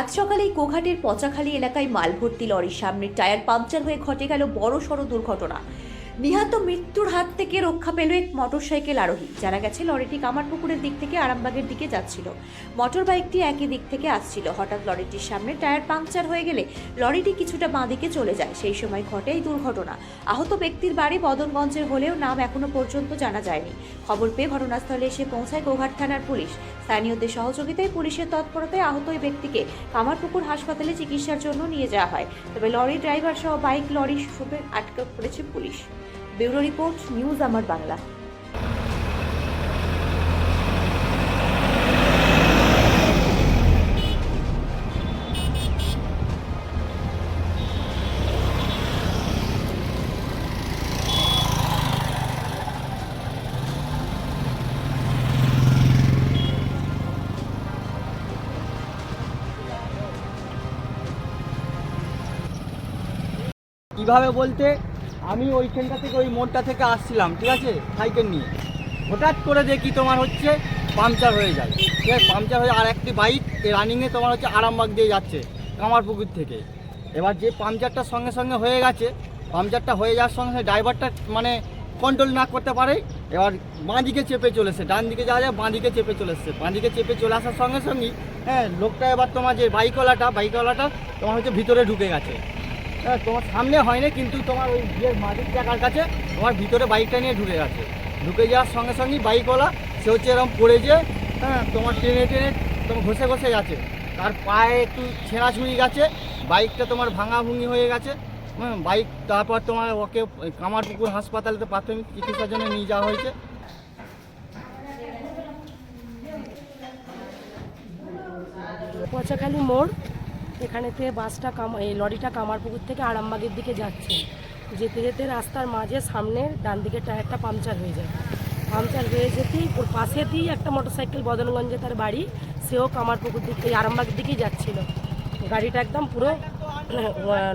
আজ সকালেই কোঘাটের পচাখালী এলাকায় মালভর্তি লরির সামনের টায়ার পাংচার হয়ে ঘটে গেল বড় সড় দুর্ঘটনা। নিহত মৃত্যুর হাত থেকে রক্ষা পেল এক মোটরসাইকেল আরোহী। জানা গেছে, লরিটি কামারপুকুরের দিক থেকে আরামবাগের দিকে যাচ্ছিল। মোটর বাইকটি একই দিক থেকে আসছিল। হঠাৎ লরিটির সামনে টায়ার পাংচার হয়ে গেলে লরিটি কিছুটা বাঁ দিকে চলে যায়। সেই সময় ঘটে এই দুর্ঘটনা। আহত ব্যক্তির বাড়ি বদনগঞ্জের হলেও নাম এখনও পর্যন্ত জানা যায়নি। খবর পেয়ে ঘটনাস্থলে এসে পৌঁছায় গোঘাট থানার পুলিশ। স্থানীয়দের সহযোগিতায় পুলিশের তৎপরতায় আহত ওই ব্যক্তিকে কামারপুকুর হাসপাতালে চিকিৎসার জন্য নিয়ে যাওয়া হয়। তবে লরি ড্রাইভার সহ বাইক লরি শোফের আটক করেছে পুলিশ। ব্যুরো রিপোর্ট নিউজ আমার বাংলা। কীভাবে বলতে আমি ওইখানটা থেকে ওই মোড়টা থেকে আসছিলাম, ঠিক আছে? সাইকেল নিয়ে। হঠাৎ করে দেখি তোমার হচ্ছে পাংচার হয়ে যায়। ঠিক আছে? পাংচার হয়ে আর একটি বাইক রানিংয়ে তোমার হচ্ছে আরামবাগ দিয়ে যাচ্ছে, কামারপুকুর থেকে। এবার যে পাংচারটা সঙ্গে সঙ্গে হয়ে গেছে, পাংচারটা হয়ে যাওয়ার সঙ্গে সঙ্গে ড্রাইভারটা মানে কন্ট্রোল না করতে পারে, এবার বাঁ দিকে চেপে চলেছে ডান দিকে যাওয়া যায় বাঁ দিকে চেপে চলে এসছে। বাঁ দিকে চেপে চলে আসার সঙ্গে সঙ্গেই হ্যাঁ লোকটা এবার তোমার যে বাইকওয়ালাটা বাইকওয়ালাটা তোমার হচ্ছে ভিতরে ঢুকে গেছে। তোমার সামনে হয়নি, কিন্তু তোমার ওই যে মাটির জায়গার কাছে তোমার ভিতরে বাইকটা নিয়ে ঢুকে গেছে। ঢুকে যাওয়ার সঙ্গে সঙ্গেই বাইকওয়ালা, সে হচ্ছে এরকম পড়ে যে হ্যাঁ তোমার টেনে টেনে তোমার ঘষে ঘষে গেছে তার পায়ে একটু ছেঁড়াছুড়ি গেছে, বাইকটা তোমার ভাঙাভুঙি হয়ে গেছে হ্যাঁ বাইক, তারপর তোমার ওকে কামারপুকুর হাসপাতালে প্রাথমিক চিকিৎসার জন্য নিয়ে যাওয়া হয়েছে। পচাখালি মোড় এখানেতে বাসটা কাম, এই লরিটা কামারপুকুর থেকে আরামবাগের দিকে যাচ্ছে। যেতে যেতে রাস্তার মাঝে সামনে ডান দিকে টায়ারটা পাংচার হয়ে যায়। পাংচার হয়ে যেতেই ওর পাশেতেই একটা মোটরসাইকেল বদনগঞ্জে তার বাড়ি, সেও কামারপুকুর দিকে এই আরামবাগের দিকেই যাচ্ছিল। গাড়িটা একদম পুরো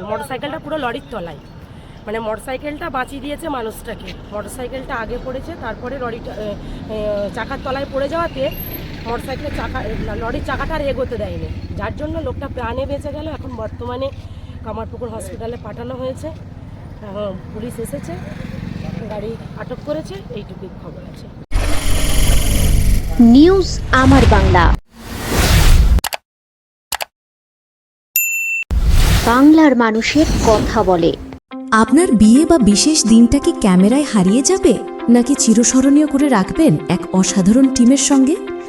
মোটরসাইকেলটা পুরো লরির তলায়। মানে মোটরসাইকেলটা বাঁচিয়ে দিয়েছে মানুষটাকে। মোটরসাইকেলটা আগে পড়েছে, তারপরে লরিটা চাকার তলায় পড়ে যাওয়াতে মোটরসাইকেলের চাকা লরির চাকাটা আর এগোতে দেয়নি। যার জন্য লোকটা প্রাণে বেঁচে গেল। এখন বর্তমানে কামারপুকুর হসপিটালে পাঠানো হয়েছে। এখন পুলিশ এসেছে গাড়ি আটক করেছে এইটুকুই খবর আছে। নিউজ আমার বাংলা। বাংলার মানুষের কথা বলে। আপনার বিয়ে বা বিশেষ দিনটা কি ক্যামেরায় হারিয়ে যাবে? নাকি চিরস্মরণীয় করে রাখবেন এক অসাধারণ টিমের সঙ্গে?